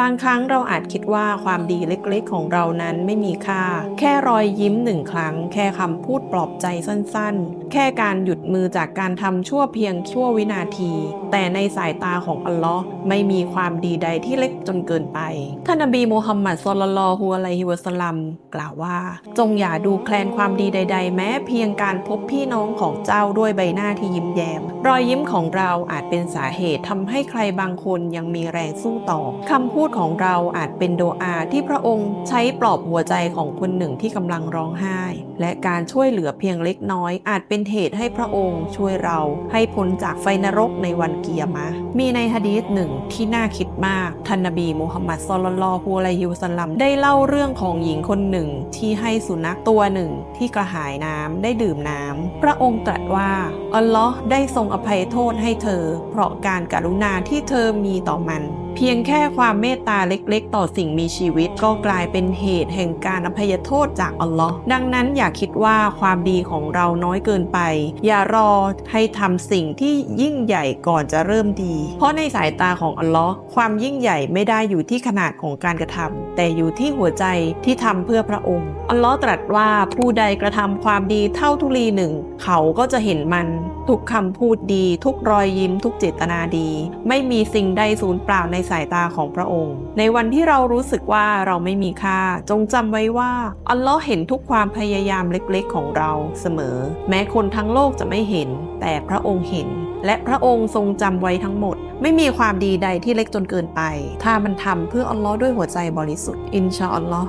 บางครั้งเราอาจคิดว่าความดีเล็กๆ ของเรานั้นไม่มีค่า แค่รอยยิ้มหนึ่งครั้ง แค่คำพูดปลอบใจสั้นๆ แค่การหยุดมือจากการทำชั่วเพียงชั่ววินาที แต่ในสายตาของอัลลอฮ์ไม่มีความดีใดที่เล็กจนเกินไป ท่านนบีมูฮัมมัดศ็อลลัลลอฮุอะลัยฮิวะสัลลัมกล่าวว่า จงอย่าดูแคลนความดีใด ๆ แม้เพียงการพบพี่น้องของเจ้าด้วยใบหน้าที่ยิ้มแย้ม รอยยิ้มของเราอาจเป็นสาเหตุทำให้ใครบางคนยังมีแรงสู้ต่อคำพูดูดของเราอาจเป็นโดอาที่พระองค์ใช้ปลอบหัวใจของคนหนึ่งที่กำลังร้องไห้ และการช่วยเหลือเพียงเล็กน้อย อาจเป็นเหตุให้พระองค์ช่วยเราให้พ้นจากไฟนรกในวันเกียรมะ มีในฮะดีษหนึ่งที่น่าคิดมากท่านนบีมูฮัมมัดศ็อลลัลลอฮุอะลัยฮิวสัลลัมได้เล่าเรื่องของหญิงคนหนึ่งที่ให้สุนัขตัวหนึ่งที่กระหายน้ำได้ดื่มน้ำพระองค์ตรัสว่าอัลลอฮ์ได้ทรงอภัยโทษให้เธอ เพราะการกรุณาที่เธอมีต่อมัน เพียงแค่ความเมตตาเล็กๆ ต่อสิ่งมีชีวิตก็กลายเป็นเหตุแห่งการอภัยโทษจากอัลลอฮ์ดังนั้นอย่าคิดว่าความดีของเราน้อยเกินไป อย่ารอให้ทำสิ่งที่ยิ่งใหญ่ก่อนจะเริ่มดี เพราะในสายตาของอัลลอฮ์ความยิ่งใหญ่ไม่ได้อยู่ที่ขนาดของการกระทำแต่อยู่ที่หัวใจที่ทำเพื่อพระองค์ อัลลอฮ์ตรัสว่าผู้ใดกระทำความดีเท่าทุลีหนึ่ง เขาก็จะเห็นมัน ทุกคำพูดดี ทุกรอยยิ้ม ทุกเจตนาดี ไม่มีสิ่งใดสูญเปล่าในสายตาของพระองค์ ในวันที่เรารู้สึกว่าเราไม่มีค่า จงจำไว้ว่า อัลลอฮ์เห็นทุกความพยายามเล็กๆของเราเสมอ แม้คนทั้งโลกจะไม่เห็น แต่พระองค์เห็น และพระองค์ทรงจำไว้ทั้งหมด ไม่มีความดีใดที่เล็กจนเกินไป ถ้ามันทำเพื่ออัลลอฮ์ด้วยหัวใจบริสุทธิ์อินชาอัลลอฮ์